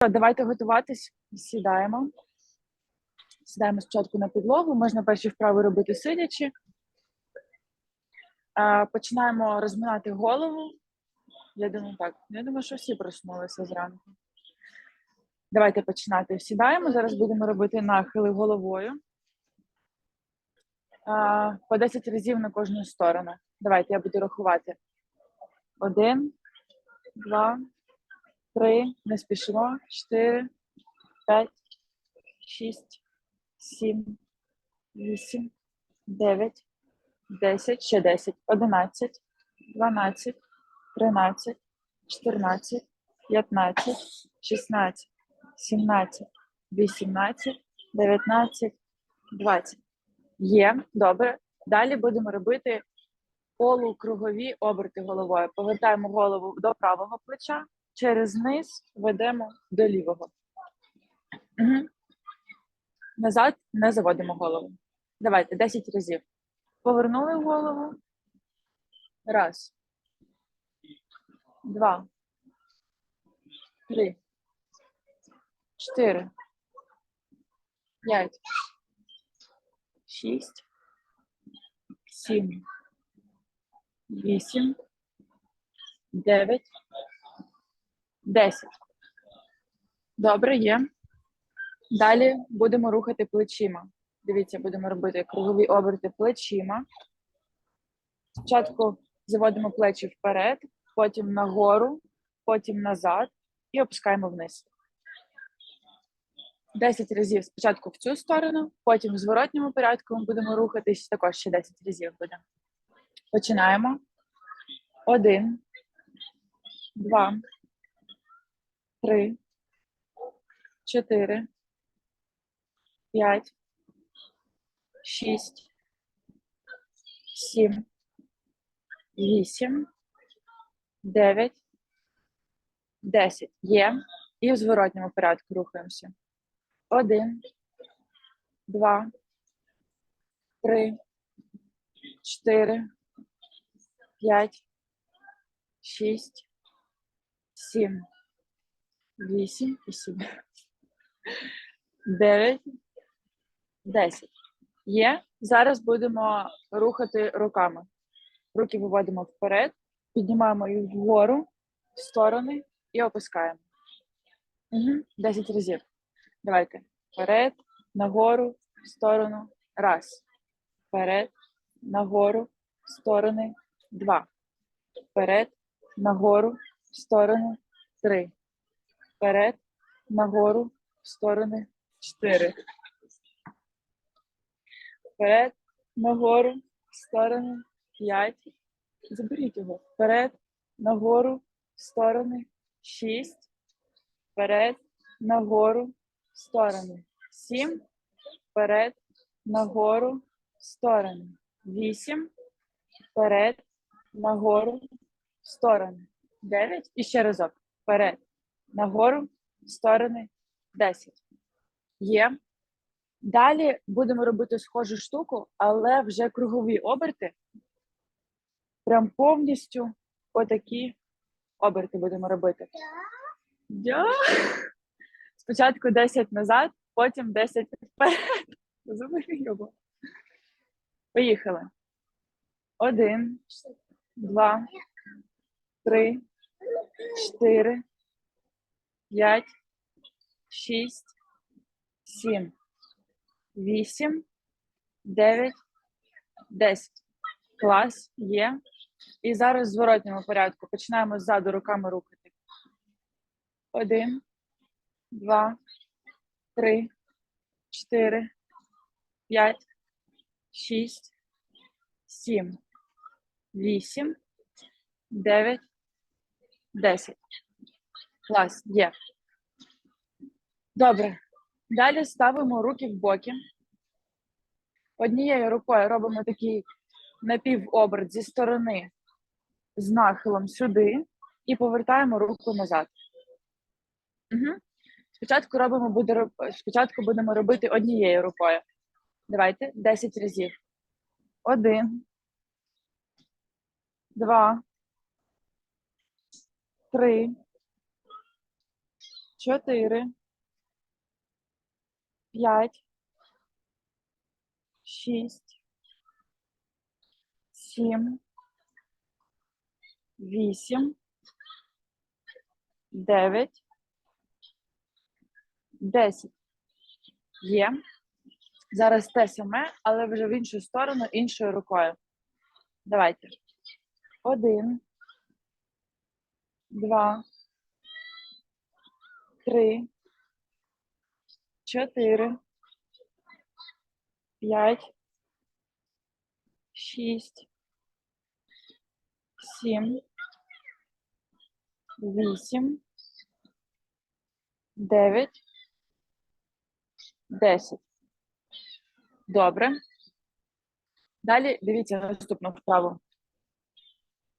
Давайте готуватись. Сідаємо. Сідаємо спочатку на підлогу. Можна перші вправи робити сидячи. Починаємо розминати голову. Я думаю, так. Я думаю, що всі проснулися зранку. Давайте починати. Сідаємо. Зараз будемо робити нахили головою. По 10 разів на кожну сторону. Давайте я буду рахувати. Один, два, три, не спішимо, чотири, п'ять, шість, сім, вісім, дев'ять, десять, ще десять, одинадцять, дванадцять, тринадцять, чотирнадцять, п'ятнадцять, шістнадцять, сімнадцять, вісімнадцять, дев'ятнадцять, двадцять. Є, добре. Далі будемо робити полукругові оберти головою. Повертаємо голову до правого плеча, через низ ведемо до лівого. Назад не заводимо голову. Давайте 10 разів. Повернули голову. Раз. Два. Три. Чотири. П'ять. Шість. Сім. Вісім. Дев'ять. Десять. Добре, є. Далі будемо рухати плечима. Дивіться, будемо робити кругові оберти плечима. Спочатку заводимо плечі вперед, потім нагору, потім назад і опускаємо вниз. 10 разів спочатку в цю сторону, потім в зворотньому порядку ми будемо рухатись також ще 10 разів буде. Починаємо. Один, два, три, чотири, п'ять, шість, сім, вісім, дев'ять, десять. Є. І в зворотньому порядку рухаємося. Один, два, три, чотири, п'ять, шість, сім, вісім і сім. Дев'ять, десять. Є. Зараз будемо рухати руками. Руки виводимо вперед, піднімаємо їх вгору, в сторони і опускаємо. Угу. Десять разів. Давайте. Вперед, нагору, в сторону. Раз. Вперед, нагору, в сторони. Два. Вперед, нагору, в сторони. Три. Вперед, нагору, в сторони. Чотири. Вперед, нагору, в сторони. П'ять. Заберіть його. Вперед, нагору, в сторони. Шість. Вперед, нагору, в сторони. Сім. Вперед, нагору, в сторони. Вісім. Вперед, нагору, в сторони. Дев'ять. І ще разок. Вперед, нагору, в сторони. Десять. Є. Далі будемо робити схожу штуку, але вже кругові оберти. Прям повністю отакі оберти будемо робити. Да. Спочатку 10 назад, потім 10 вперед. Його. Поїхали. Один, два, три, чотири, п'ять, шість, сім, вісім, дев'ять, десять. Клас є. І зараз в зворотньому порядку починаємо ззаду руками рухати. Один, два, три, чотири, п'ять, шість, сім, вісім, дев'ять, десять. Клас, є. Добре. Далі ставимо руки в боки. Однією рукою робимо такий напівоберт зі сторони з нахилом сюди і повертаємо руку назад. Угу. Спочатку робимо буде спочатку будемо робити однією рукою. Давайте 10 разів. Один. Два. Три. Чотири, п'ять, шість, сім, вісім, дев'ять, десять. Є. Зараз те саме, але вже в іншу сторону, іншою рукою. Давайте. Один, два, три, чотири, п'ять, шість, сім, вісім, дев'ять, десять. Добре. Далі дивіться наступну вправу.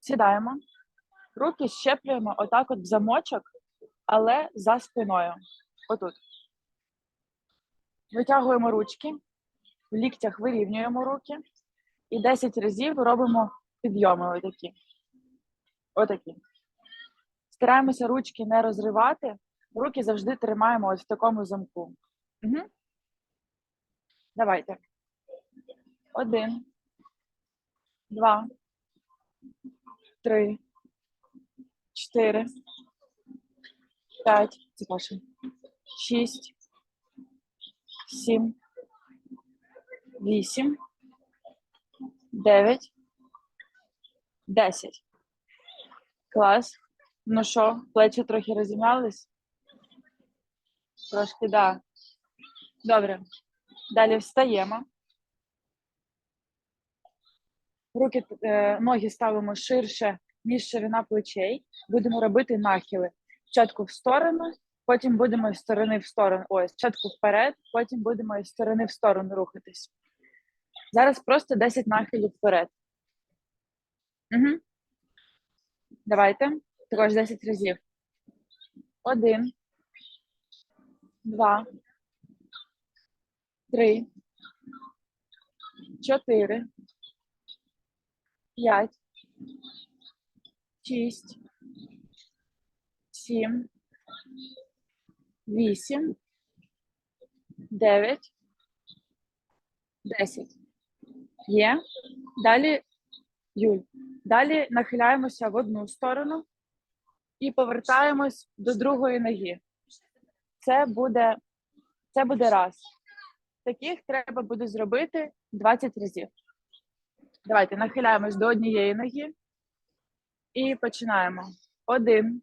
Сідаємо. Руки щеплюємо отак от в замочок, але за спиною. Отут. Витягуємо ручки, в ліктях вирівнюємо руки і 10 разів робимо підйоми отакі. Отакі. Стараємося ручки не розривати, руки завжди тримаємо ось в такому замку. Угу. Давайте. Один, два, три, чотири, п'ять, це ваше, шість, сім, вісім, дев'ять, десять. Клас. Ну що, плечі трохи розім'ялись? Трошки, да. Добре. Далі встаємо. Руки, е, ноги ставимо ширше, ніж ширина плечей. Будемо робити нахили. Спочатку в сторону, потім будемо з сторони в сторону. Ой, спочатку вперед, потім будемо із сторони в сторону рухатись. Зараз просто 10 нахилів вперед. Угу. Давайте. Також 10 разів. Один. Два. Три. Чотири. П'ять. Шість. Сім. Вісім. Дев'ять. Десять. Є. Далі, Юль, далі нахиляємося в одну сторону і повертаємось до другої ноги. Це буде, це буде раз. Таких треба буде зробити 20 разів. Давайте нахиляємось до однієї ноги і починаємо. Один,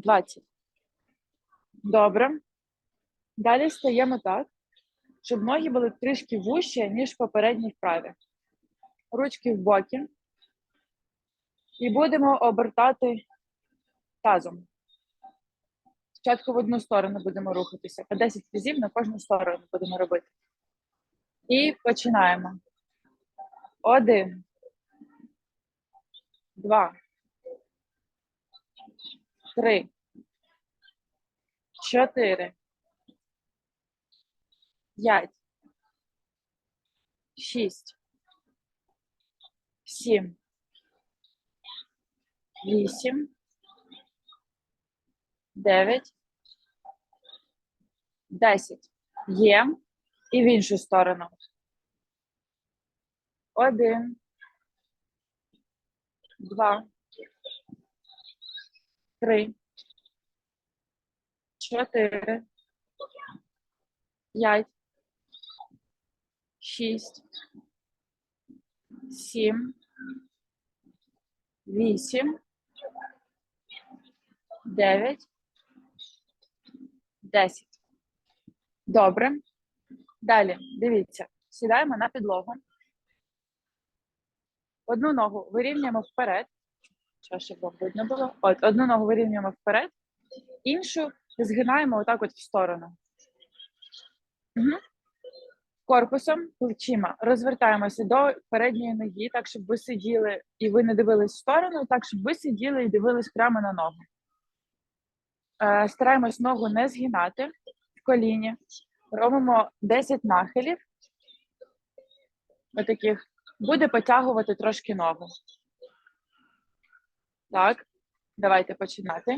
двадцять. Добре. Далі стаємо так, щоб ноги були трішки вужче, ніж в попередній вправі. Ручки в боки. І будемо обертати тазом. Спочатку в одну сторону будемо рухатися. По 10 разів на кожну сторону будемо робити. І починаємо. Один. Два. Три. Чотири. П'ять. Шість. Сім. Вісім. Дев'ять. Десять. Є. І в іншу сторону. Один. Два. Три. Чотири. П'ять. Шість. Сім. Вісім. Дев'ять. Десять. Добре. Далі, дивіться, сідаємо на підлогу. Одну ногу вирівнюємо вперед. Що, щоб вам видно було? От, одну ногу вирівнюємо вперед, Іншу згинаємо отак от в сторону. Угу. Корпусом, плечима розвертаємося до передньої ноги, так, щоб ви сиділи і ви не дивились в сторону, так, щоб ви сиділи і дивились прямо на ногу. Е, стараємось ногу не згинати в коліні. Робимо 10 нахилів. Отаких. Буде потягувати трошки ногу. Так, давайте починати.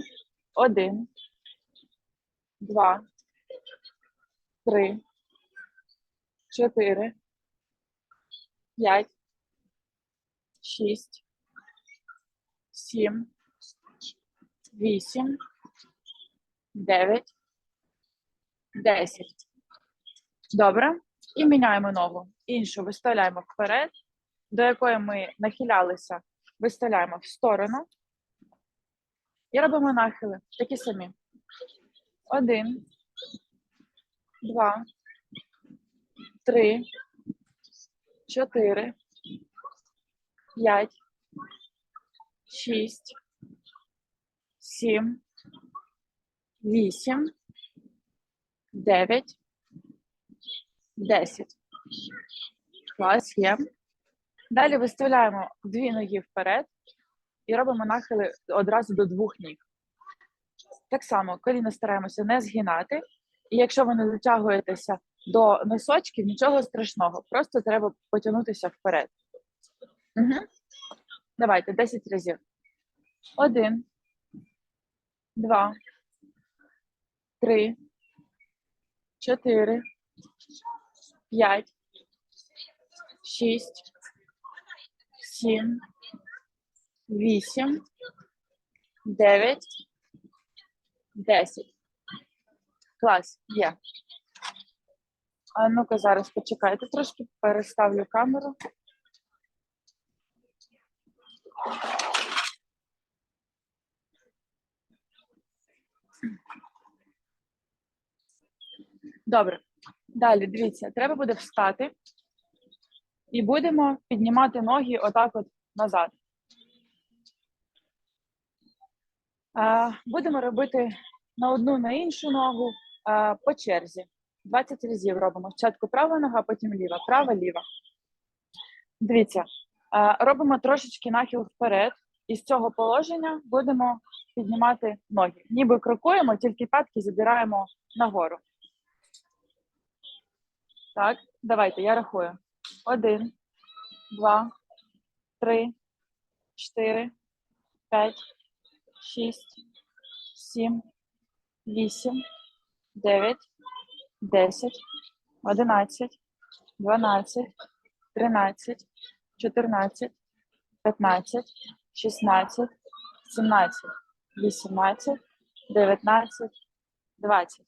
Один, два, три, чотири, п'ять, шість, сім, вісім, дев'ять, десять. Добре. І міняємо ногу. Іншу виставляємо вперед, до якої ми нахилялися, виставляємо в сторону. І робимо нахили. Такі самі. Один, два, три, чотири, п'ять, шість, сім, вісім, дев'ять, десять. Клас є. Далі виставляємо дві ноги вперед і робимо нахили одразу до двох ніг. Так само коліна стараємося не згинати. І якщо ви не дотягуєтеся до носочків, нічого страшного, просто треба потягнутися вперед. Угу. Давайте 10 разів. Один, два, три, чотири, п'ять, шість, сім, вісім, дев'ять, десять. Клас, є. А ну-ка зараз почекайте трошки, переставлю камеру. Добре. Далі, дивіться, треба буде встати і будемо піднімати ноги отак от назад. А, Будемо робити на одну, на іншу ногу по черзі. 20 разів робимо. Спочатку права нога, потім ліва, права, ліва. Дивіться, робимо трошечки нахил вперед, і з цього положення будемо піднімати ноги. Ніби крокуємо, тільки п'ятки забираємо нагору. Так, давайте, я рахую. Один, два, три, чотири, п'ять, шість, сім, вісім, дев'ять, десять, одинадцять, дванадцять, тринадцять, чотирнадцять, п'ятнадцять, шістнадцять, сімнадцять, вісімнадцять, дев'ятнадцять, двадцять.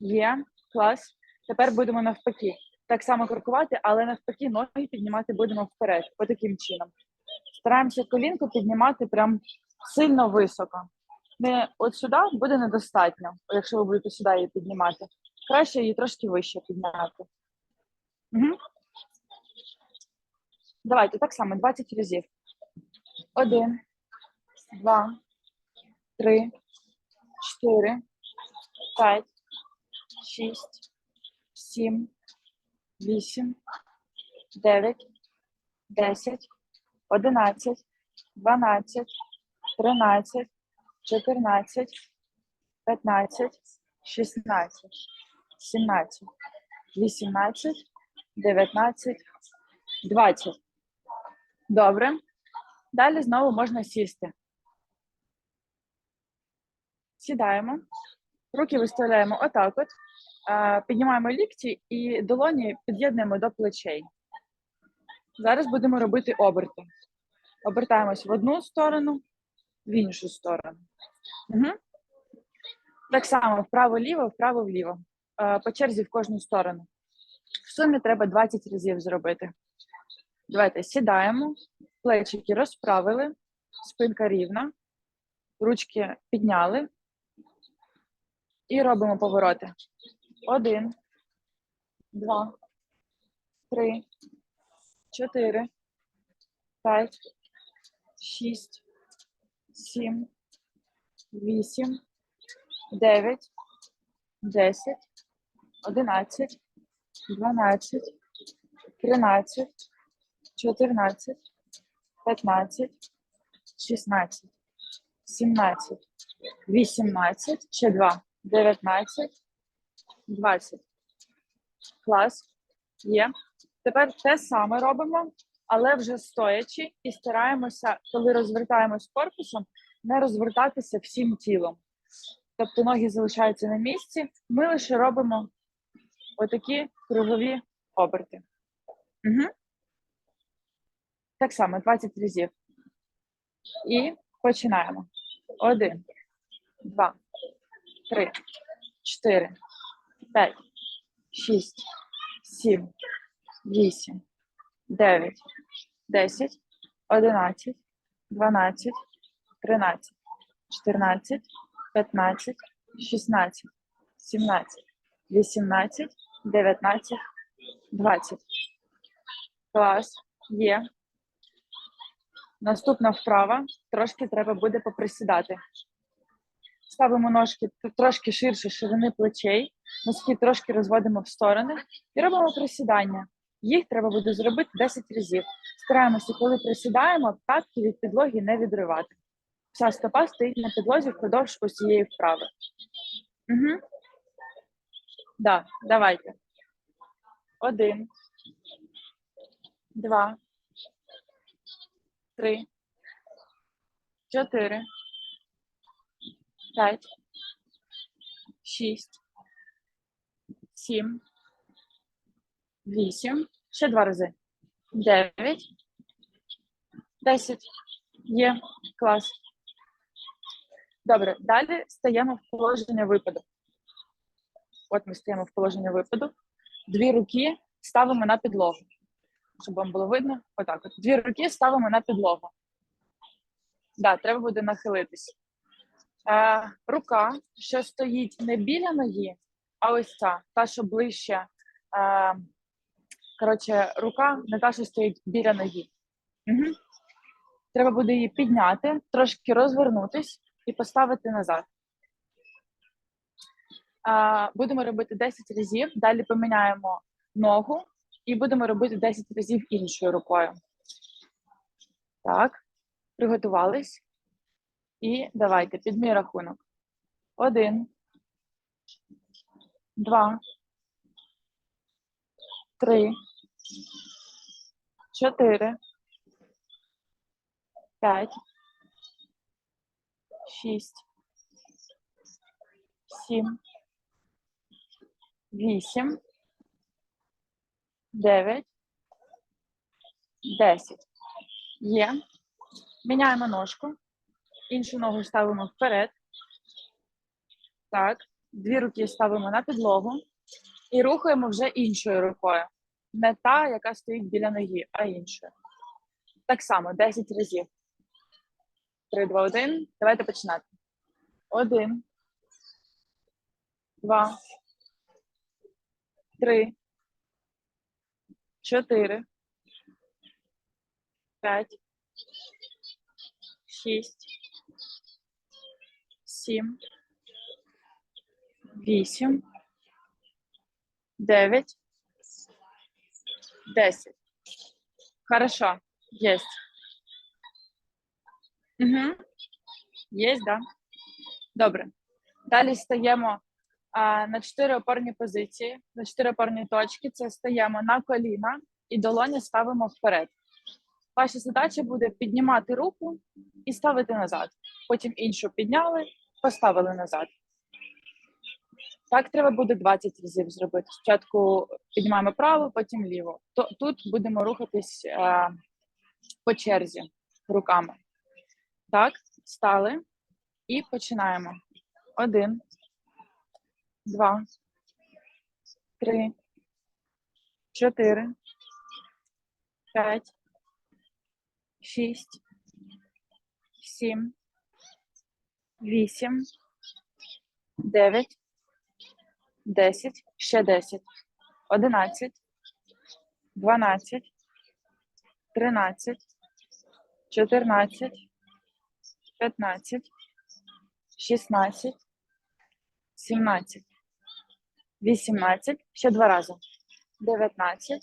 Є, клас. Тепер будемо навпаки. Так само крокувати, але навпаки ноги піднімати будемо вперед, отаким чином. Стараємося колінку піднімати прям сильно високо. Не от сюди буде недостатньо, якщо ви будете сюди її піднімати. Краще її трошки вище підняти. Угу. Давайте так само 20 разів. Один, два, три, чотири, п'ять, шість, сім, вісім, дев'ять, десять, одинадцять, дванадцять, тринадцять, чотирнадцять, п'ятнадцять, шістнадцять, сімнадцять, вісімнадцять, дев'ятнадцять, двадцять. Добре. Далі знову можна сісти. Сідаємо. Руки виставляємо отак от. Піднімаємо лікті і долоні під'єднуємо до плечей. Зараз будемо робити оберти. Обертаємось в одну сторону, в іншу сторону. Угу. Так само вправо-ліво, вправо-вліво. По черзі в кожну сторону. В сумі треба 20 разів зробити. Давайте сідаємо, плечики розправили, спинка рівна, ручки підняли і робимо повороти. Один, два, три, чотири, п'ять, шість, сім, вісім, дев'ять, десять, одинадцять, дванадцять, тринадцять, чотирнадцять, п'ятнадцять, шістнадцять, сімнадцять, вісімнадцять, ще два, дев'ятнадцять, двадцять. Клас. Є. Тепер те саме робимо, але вже стоячи, і стараємося, коли розвертаємось корпусом, не розвертатися всім тілом. Тобто ноги залишаються на місці, ми лише робимо отакі кругові оберти. Угу. Так само 20 разів. І починаємо. Один, два, три, чотири, п'ять, шість, сім, вісім, дев'ять, десять, одинадцять, дванадцять, тринадцять, чотирнадцять, п'ятнадцять, шістнадцять, сімнадцять, вісімнадцять, дев'ятнадцять, двадцять. Клас. Є. Наступна вправа. Трошки треба буде поприсідати. Ставимо ножки трошки ширше ширини плечей, носки трошки розводимо в сторони і робимо присідання. Їх треба буде зробити 10 разів. Стараємося, коли присідаємо, п'ятки від підлоги не відривати. Вся стопа стоїть на підлозі впродовж усієї вправи. Угу. Да, давайте. Один. Два. Три. Чотири. П'ять. Шість. Сім. Вісім. Ще два рази. Дев'ять. Десять. Є. Клас. Добре. Далі стаємо в положення випаду. От ми стаємо в положення випаду. Дві руки ставимо на підлогу. Щоб вам було видно. Отак. От. Дві руки ставимо на підлогу. Да, треба буде нахилитись. Е, рука, що стоїть не біля ноги, а ось ця, та, що ближче. Е, коротше, рука не та, що стоїть біля ноги. Угу. Треба буде її підняти, трошки розвернутись і поставити назад. Будемо робити 10 разів, далі поміняємо ногу і будемо робити 10 разів іншою рукою. Так, приготувались. І давайте під мій рахунок. Один, два, три, чотири, п'ять, шість, сім, вісім, дев'ять, десять. Є. Міняємо ножку. Іншу ногу ставимо вперед. Так. Дві руки ставимо на підлогу і рухаємо вже іншою рукою. Не та, яка стоїть біля ноги, а іншою. Так само 10 разів. 3, 2, 1. Давайте починати. Один. Два. Три. Чотири. П'ять. Шість. Сім. Вісім. Дев'ять. Десять. Хорошо. Есть. Угу. Есть, да? Добре. Далі стаємо а, на чотири опорні позиції, на чотири опорні точки. Це стаємо на коліна і долоні ставимо вперед. Ваша задача буде піднімати руку і ставити назад. Потім іншу підняли, поставили назад. Так треба буде 20 разів зробити. Спочатку піднімаємо праву, потім ліву. То тут будемо рухатись е, по черзі руками. Так, стали і починаємо. Один, два, три, чотири, п'ять, шість, сім, вісім, дев'ять, десять, ще десять, одинадцять, дванадцять, тринадцять, чотирнадцять, п'ятнадцять, шістнадцять, 17, 18, ще два рази. 19,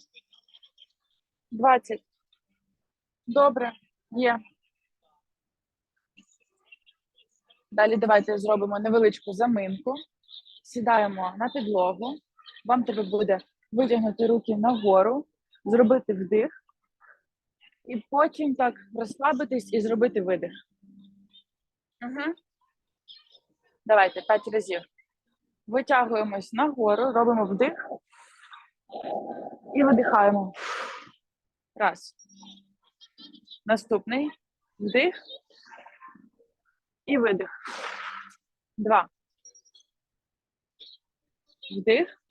20. Добре, є. Далі давайте зробимо невеличку заминку. Сідаємо на підлогу. Вам треба буде витягнути руки нагору, зробити вдих, і потім так розслабитись і зробити видих. Угу. Давайте п'ять разів. Витягуємось нагору, робимо вдих і видихаємо. Раз. Наступний вдих і видих. Два. Вдих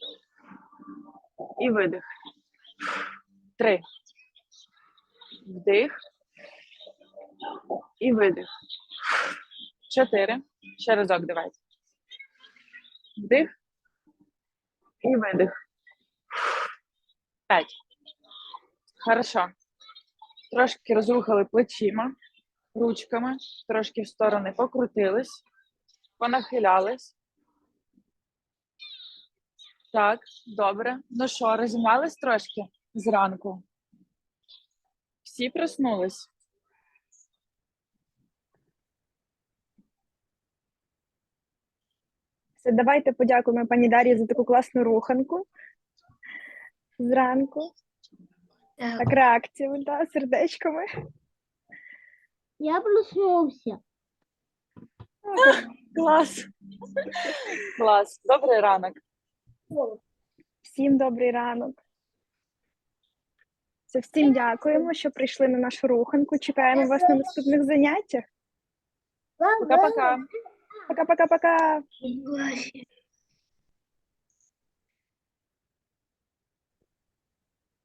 і видих. Три. Вдих і видих. Чотири. Ще разок давайте. Вдих і видих. П'ять. Хорошо. Трошки розрухали плечима, ручками, трошки в сторони покрутились, понахилялись. Так, добре. Ну що, розім'ялись трошки зранку? Всі проснулись? Давайте подякуємо пані Дар'ї за таку класну руханку зранку. Так, реакцію, да, сердечками. я проснувся. Клас. Клас. Добрий ранок. Всім добрий ранок. Все, всім дякуємо, що прийшли на нашу руханку. Чекаємо вас на наступних заняттях. Пока-пока. Пока-пока-пока. Ой,